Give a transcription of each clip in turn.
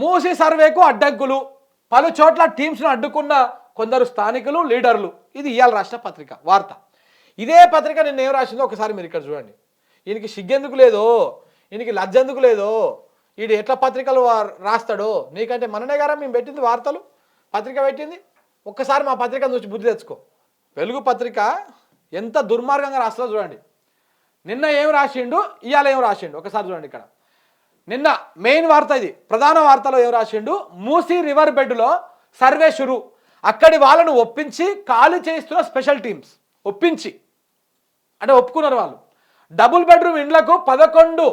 మూసి సర్వేకు అడ్డంకులు. పలు చోట్ల టీమ్స్ను అడ్డుకున్న కొందరు స్థానికులు లీడర్లు. ఇది ఇవాళ రాసిన పత్రిక వార్త. ఇదే పత్రిక నిన్న ఏం రాసిందో ఒకసారి మీరు ఇక్కడ చూడండి. ఈయనకి సిగ్గెందుకు లేదో ఈయనకి లజ్జెందుకు లేదో ఈడు ఎట్లా పత్రికలు రాస్తాడో నీకంటే మననే గారా మేము పెట్టింది వార్తలు? పత్రిక పెట్టింది? ఒక్కసారి మా పత్రికను చూసి బుద్ధి తెచ్చుకో. వెలుగు పత్రిక ఎంత దుర్మార్గంగా రాస్తుందో చూడండి. నిన్న ఏం రాసిండు? ఇవాళ ఏం రాసిండు? ఒకసారి చూడండి ఇక్కడ. నిన్న మెయిన్ వార్త ఇది. ప్రధాన వార్తలో ఏం రాసిండు? మూసీ రివర్ బెడ్లో సర్వే షురు. అక్కడి వాళ్ళను ఒప్పించి ఖాళీ చేయిస్తున్న స్పెషల్ టీమ్స్ ఒప్పించి. అంటే ఒప్పుకున్నారు వాళ్ళు. డబుల్ బెడ్రూమ్ ఇండ్లకు పదకొండు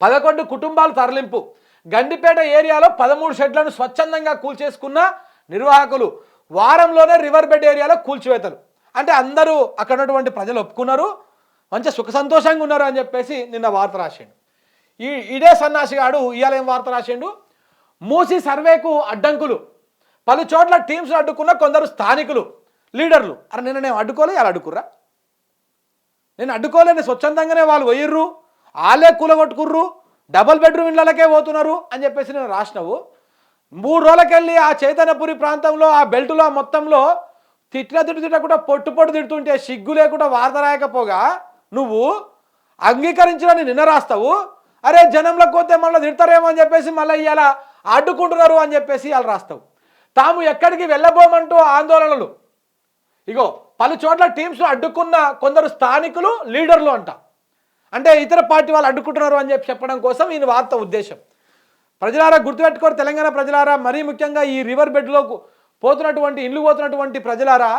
పదకొండు కుటుంబాలు తరలింపు. గండిపేట ఏరియాలో పదమూడు షెడ్లను స్వచ్ఛందంగా కూల్చేసుకున్న నిర్వాహకులు. వారంలోనే రివర్ బెడ్ ఏరియాలో కూల్చివేతలు. అంటే అందరూ అక్కడ ఉన్నటువంటి ప్రజలు ఒప్పుకున్నారు. మంచి సుఖ సంతోషంగా ఉన్నారు అని చెప్పేసి నిన్న వార్త రాసిండు. ఈ ఇదే సన్నాసిగాడు ఇవాళ ఏం వార్త రాసిండు? మూసి సర్వేకు అడ్డంకులు. పలు చోట్ల టీమ్స్ అడ్డుకున్న కొందరు స్థానికులు లీడర్లు. అరే నిన్న నేను అడ్డుకోలే ఇలా అడ్డుకుర్రా? నేను అడ్డుకోలేని స్వచ్ఛందంగానే వాళ్ళు పోయిర్రు వాళ్ళే కూలగొట్టుకుర్రు డబల్ బెడ్రూమ్ ఇళ్ళకే పోతున్నారు అని చెప్పేసి నేను రాసినావు. మూడు రోజులకెళ్ళి ఆ చైతన్యపురి ప్రాంతంలో ఆ బెల్టులో మొత్తంలో తిట్టిన తిట్టు తిట్టకుండా పొట్టు పొట్టు తిడుతుంటే సిగ్గు లేకుండా వార్త రాయకపోగా నువ్వు అంగీకరించడానికి నిన్న రాస్తావు. అరే జనంలో పోతే మళ్ళీ తిడతారేమో అని చెప్పేసి మళ్ళీ ఇలా అడ్డుకుంటున్నారు అని చెప్పేసి వాళ్ళు రాస్తావు. తాము ఎక్కడికి వెళ్ళబోమంటూ ఆందోళనలు. ఇగో పలు చోట్ల టీమ్స్ అడ్డుకున్న కొందరు స్థానికులు లీడర్లు అంట. అంటే ఇతర పార్టీ వాళ్ళు అడ్డుకుంటున్నారు అని చెప్పి చెప్పడం కోసం ఈయన వార్త ఉద్దేశం. ప్రజలారా గుర్తుపెట్టుకోరు తెలంగాణ ప్రజలారా మరీ ముఖ్యంగా ఈ రివర్ బెడ్లో పోతున్నటువంటి ఇల్లు పోతున్నటువంటి ప్రజలారా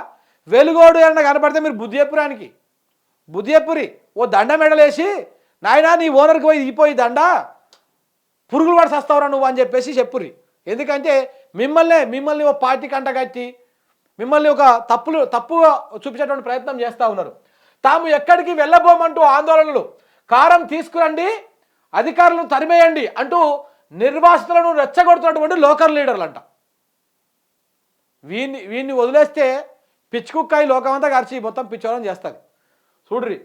వెలుగోడు ఏమన్నా కనపడితే మీరు బుద్ధి చెప్పురానికి బుద్ధి చెప్పురి ఓ దండ మెడలేసి నాయనా నీ ఓనర్కి పోయి ఇపోయి దండ. పురుగులు పడి సస్తావురా నువ్వు అని చెప్పేసి చెప్పుర్రి. ఎందుకంటే మిమ్మల్నే మిమ్మల్ని ఓ పార్టీ కంటగట్టి మిమ్మల్ని ఒక తప్పులు తప్పుగా చూపించేటువంటి ప్రయత్నం చేస్తూ ఉన్నారు. తాము ఎక్కడికి వెళ్ళబోమంటూ ఆందోళనలు. కారం తీసుకురండి అధికారులను తరిమేయండి అంటూ నిర్వాసితులను రెచ్చగొడుతున్నటువంటి లోకల్ లీడర్లు అంట వీన్ని వీన్ని వదిలేస్తే పిచ్చుకుక్కాయి లోకమంతా గరిచి మొత్తం పిచ్చోరం చేస్తుంది. చూడ్రి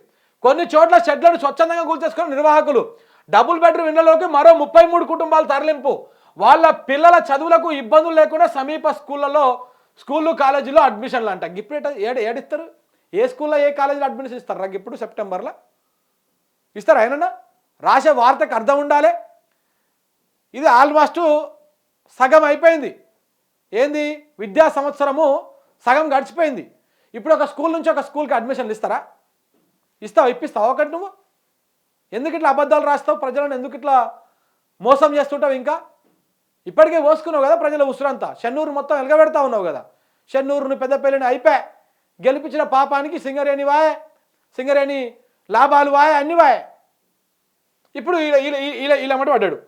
కొన్ని చోట్ల షెడ్లను స్వచ్ఛందంగా కూల్చేసుకున్న నిర్వాహకులు. డబుల్ బెడ్రూమ్ ఇళ్ళలోకి మరో ముప్పై మూడు కుటుంబాలు తరలింపు. వాళ్ళ పిల్లల చదువులకు ఇబ్బందులు లేకుండా సమీప స్కూళ్ళలో స్కూళ్ళు కాలేజీలో అడ్మిషన్లు అంట. ఇప్పుడు ఏడు ఏడ ఏడిస్తారు? ఏ స్కూల్లో ఏ కాలేజీలో అడ్మిషన్ ఇస్తారు? నాకు ఇప్పుడు సెప్టెంబర్లో. ఇస్తారా ఆయన రాసే వార్తకు అర్థం ఉండాలి. ఇది ఆల్మోస్ట్ సగం అయిపోయింది. ఏంది? విద్యా సంవత్సరము సగం గడిచిపోయింది. ఇప్పుడు ఒక స్కూల్ నుంచి ఒక స్కూల్కి అడ్మిషన్లు ఇస్తారా? ఇస్తావు ఇప్పిస్తావు ఒకటి నువ్వు. ఎందుకు ఇట్లా అబద్ధాలు రాస్తావు? ప్రజలను ఎందుకు ఇట్లా మోసం చేస్తుంటావు ఇంకా? ఇప్పటికే పోసుకున్నావు కదా ప్రజల ఉసురంతా. షన్నూరు మొత్తం ఎలగబెడతా ఉన్నావు కదా. షన్నూరును పెద్దపల్లిని అయిపోయి. గెలిపించిన పాపానికి సింగరేణి వాయే. సింగరేణి లాభాలు వాయే అన్ని వాయే. ఇప్పుడు ఇలా ఇలా ఇలా ఇలా పడ్డాడు